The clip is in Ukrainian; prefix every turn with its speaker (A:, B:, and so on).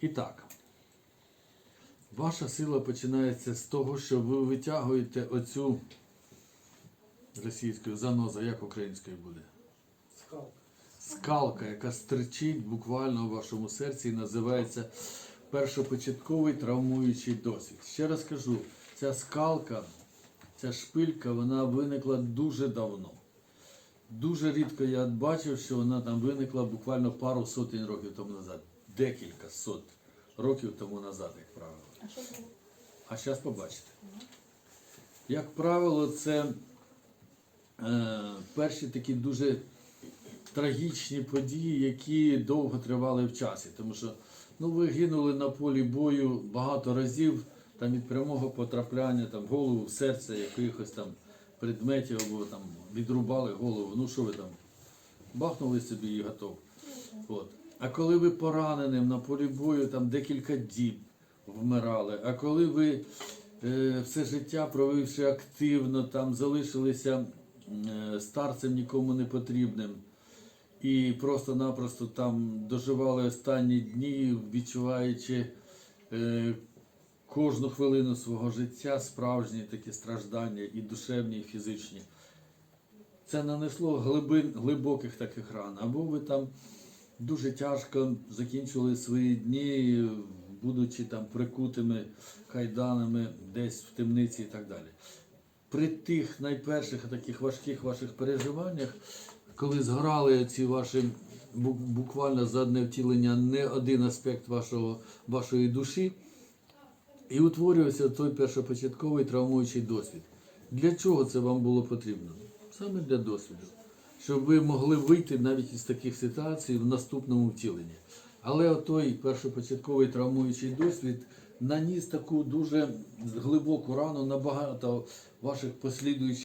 A: І так, ваша сила починається з того, що ви витягуєте оцю російською заноза, як українською буде?
B: Скалка.
A: скалка, яка стерчить буквально у вашому серці і називається першопочатковий травмуючий досвід. Ще раз кажу, ця скалка, ця шпилька, вона виникла дуже давно. Дуже рідко я бачив, що вона там виникла буквально пару сотень років тому назад. Декілька сот років тому назад, як правило.
C: А що було?
A: А зараз побачите. Як правило, це е, перші такі дуже трагічні події, які довго тривали в часі. Тому що ну, ви гинули на полі бою багато разів там, від прямого потрапляння там, в голову, в серце якихось там предметів або там, відрубали голову. Ну що ви там? Бахнули собі і готов. От. А коли ви пораненим на полі бою там декілька діб вмирали, а коли ви е, все життя провівши активно, там залишилися е, старцем нікому не потрібним і просто-напросто там доживали останні дні, відчуваючи е, кожну хвилину свого життя справжні такі страждання, і душевні, і фізичні це нанесло глибин, глибоких таких ран. Або ви там дуже тяжко закінчували свої дні, будучи там прикутими кайданами десь в темниці і так далі. При тих найперших таких важких ваших переживаннях, коли згорали ці ваші буквально за одне втілення не один аспект вашого, вашої душі, і утворювався той першопочатковий травмуючий досвід. Для чого це вам було потрібно? Саме для досвіду. Щоб ви могли вийти навіть із таких ситуацій в наступному втіленні. Але той першопочатковий травмуючий досвід наніс таку дуже глибоку рану на багато ваших послідуючих.